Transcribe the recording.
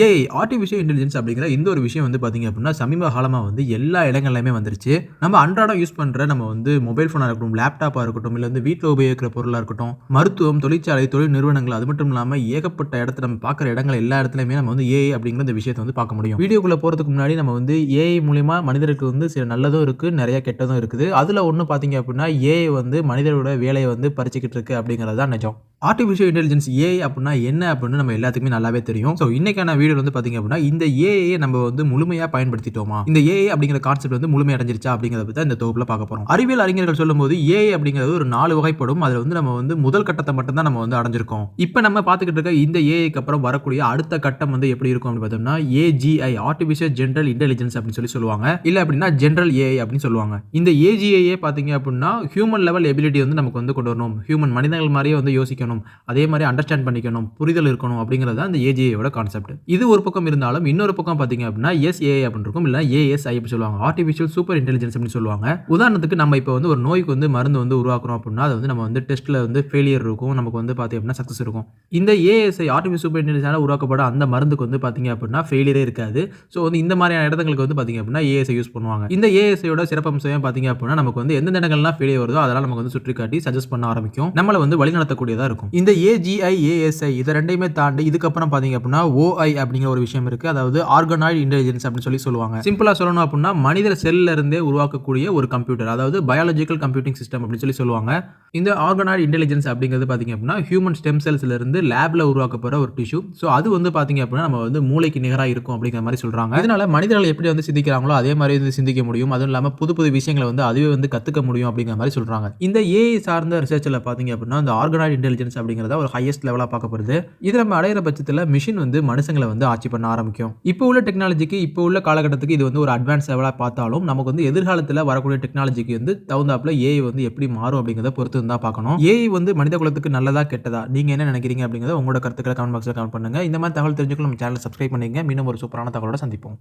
AI artificial intelligence அப்படிங்கிற இந்த ஒரு விஷயம் வந்து பார்த்திங்க அப்படின்னா சமீப காலமாக வந்து எல்லா இடங்கள்லையுமே வந்துருச்சு. நம்ம அன்றாடம் யூஸ் பண்ணுற நம்ம வந்து மொபைல் ஃபோனாக இருக்கட்டும் லேப்டாப்பாக இருக்கட்டும் இல்லை வந்து வீட்டில் உபயோகிக்கிற பொருளாக இருக்கட்டும் மருத்துவம் தொழிற்சாலை தொழில் நிறுவனங்கள் அது மட்டும் இல்லாமல் ஏகப்பட்ட இடத்துல நம்ம பார்க்குற இடங்கள் எல்லா இடத்துலையுமே நம்ம வந்து ஏஐ அப்படிங்கிற இந்த விஷயத்தை வந்து பார்க்க முடியும். வீடியோக்குள்ளே போகிறதுக்கு முன்னாடி நம்ம வந்து ஏஐ மூலிமா மனிதருக்கு வந்து சில நல்லதும் இருக்குது நிறைய கெட்டதும் இருக்குது. அதில் ஒன்று பார்த்தீங்க அப்படின்னா ஏஐ வந்து மனிதரோட வேலையை வந்து பறிச்சுக்கிட்டு இருக்கு அப்படிங்கிறது தான் நிஜம். ஆர்டிஃபிஷியல் இன்டெலிஜென்ஸ் ஏஐ அப்படின்னா என்ன அப்படின்னு நம்ம எல்லாத்துக்குமே நல்லாவே தெரியும். ஸோ இன்னைக்கான வீடியோ வந்து பார்த்தீங்க அப்படின்னா இந்த ஏஐ நம்ம வந்து முழுமையாக பயன்படுத்திட்டோமா? இந்த ஏஐ அப்படிங்கிற கான்செப்ட் வந்து முழுமை அடைஞ்சிருச்சா அப்படிங்கிறத பற்றி இந்த தொகுப்பில் பார்க்க போகிறோம் அறிவியல் அறிஞர்கள் சொல்லும்போது ஏஐ அப்படிங்கிறது ஒரு நாலு வகைப்படும். அதில் வந்து நம்ம வந்து முதல் கட்டத்தை மட்டும் தான் நம்ம வந்து அடைஞ்சிருக்கோம். இப்போ நம்ம பார்த்துக்கிட்டு இருக்க இந்த ஏஐக்கு அப்புறம் வரக்கூடிய அடுத்த கட்டம் வந்து எப்படி இருக்கும் அப்படின்னு பார்த்தோம்னா ஏஜிஐ ஆர்டிஃபிஷியல் ஜென்ரல் இன்டெலிஜென்ஸ் அப்படின்னு சொல்லி சொல்லுவாங்க. இல்லை அப்படின்னா ஜென்ரல் ஏஐ அப்படின்னு சொல்லுவாங்க. இந்த ஏஜிஐஏ பார்த்தீங்க அப்படின்னா ஹியூமன் லெவல் எபிலிட்டி வந்து நமக்கு வந்து கொண்டு வரணும். ஹியூமன் மனிதர்கள் மாதிரியே வந்து யோசிக்கணும். அதே மாதிரி அண்டர்ஸ்டாண்ட் பண்ணிக்கணும் புரிதல் இருக்கணும் அப்படிங்கிறது தான் இந்த ஏஜிஐயோட கான்செப்ட் இது ஒரு பக்கம் இருந்தாலும் இன்னொரு பக்கம் பார்த்தீங்க அப்படின்னா எஸ்ஏஐ அப்படின்னு இருக்கும். இல்லை ஏஎஸ்ஐ அப்படி சொல்லுவாங்க. ஆர்டிஃபிஷியல் சூப்பர் இன்டெலிஜென்ஸ் அப்படின்னு சொல்லுவாங்க. உதாரணத்துக்கு நம்ம இப்போ வந்து ஒரு நோய்க்கு வந்து மருந்து வந்து உருவாக்குறோம் அப்படின்னா அது வந்து நம்ம வந்து டெஸ்ட்டில் வந்து ஃபெயிலியர் இருக்கும். நமக்கு வந்து பார்த்தீங்க அப்படின்னா சக்ஸஸ் இருக்கும். இந்த ஏஎஸ்ஐ ஆர்டிஃபிஷியல் சூப்பர் இன்டெலிஜென்ஸால் உருவாக்கப்பட அந்த மருந்துக்கு வந்து பார்த்தீங்க அப்படின்னா ஃபெயிலியரே இருக்காது. ஸோ வந்து இந்த மாதிரியான இடங்களுக்கு வந்து பார்த்தீங்க அப்படின்னா ஏஎஸ்ஐ யூஸ் பண்ணுவாங்க. இந்த ஏஎஸ்ஐயோட சிறப்பம்சம் பார்த்தீங்க அப்படின்னா நமக்கு வந்து எந்தெந்த இடங்கள்லாம் ஃபெயிலியர் வருதோ அதெல்லாம் நமக்கு வந்து சுற்றி காட்டி சஜஸ்ட் பண்ண ஆரம்பிக்கும். நம்மளை வந்து வழிநடத்தக்கூடியதாக இருக்கும். இந்த ஏஜிஐ ஏஎஸ்ஐ இதை ரெண்டையுமே தாண்டி இதுக்கப்புறம் பார்த்தீங்க அப்படின்னா ஓஐ அப்படிங்கிற ஒரு விஷயம் இருக்கு. அதாவது ஆர்கனாய்டு இன்டெலிஜென்ஸ் அப்படின்னு சொல்லி சொல்லுவாங்க. சிம்பிளாக சொல்லணும் அப்படின்னா மனித செல்ல இருந்தே உருவாக்கக்கூடிய ஒரு கம்ப்யூட்டர் அதாவது பயாலஜிக்கல் கம்ப்யூட்டிங் சிஸ்டம் அப்படின்னு சொல்லி சொல்லுவாங்க. இந்த ஆர்கனாய்டு இன்டெலிஜென்ஸ் அப்படிங்கிறது பார்த்தீங்க அப்படின்னா ஹியூமன் ஸ்டெம் செல்ஸ்ல இருந்து லேப்ல உருவாக்கப்படுற ஒரு டிஷ்யூ ஸோ அது வந்து பார்த்தீங்க அப்படின்னா நம்ம வந்து மூளைக்கு நிகராக இருக்கும் அப்படிங்கிற மாதிரி சொல்றாங்க. இதனால மனிதர்கள் எப்படி வந்து சிந்திக்கிறாங்களோ அதே மாதிரி வந்து சிந்திக்க முடியும். அதுவும் இல்லாமல் புது புது விஷயங்களை வந்து அதுவே வந்து கத்துக்க முடியும் அப்படிங்கிற மாதிரி சொல்றாங்க. இந்த ஏஐ சார்ந்த ரிசர்ச்சில் பார்த்தீங்க அப்படின்னா இந்த ஆர்கனாய்டு இன்டெலிஜென்ஸ் அப்படிங்கிறத ஒரு ஹையஸ்ட் லெவலாக பார்க்கப்படுது இது நம்ம அடையிற பட்சத்தில் மிஷின் வந்து மனுஷங்களை வந்து ஆட்சி பண்ண ஆரம்பிக்கும். இப்போ உள்ள டெக்னாலஜிக்கு இப்போ உள்ள காலகட்டத்துக்கு இது வந்து ஒரு அட்வான்ஸ் லெவலாக பார்த்தாலும் நமக்கு வந்து எதிர்காலத்தில் வரக்கூடிய டெக்னாலஜிக்கு வந்து தகுந்தாப்புல ஏஐ வந்து எப்படி மாறும் அப்படிங்கிறத பொறுத்து தான் பார்க்கணும். ஏஐ வந்து மனித குலத்துக்கு நல்லதா கெட்டதா? நீங்கள் என்ன நினைக்கிறீங்க அப்படிங்கிறத உங்களோட கருத்துக்களை கமெண்ட் பாக்ஸில் கமெண்ட் பண்ணுங்க. இந்த மாதிரி தகவல் தெரிஞ்சுக்கணும் நம்ம சேனல் சப்ஸ்கிரைப் பண்ணிங்க மீண்டும் ஒரு சூப்பரான தகவலோட சந்திப்போம்.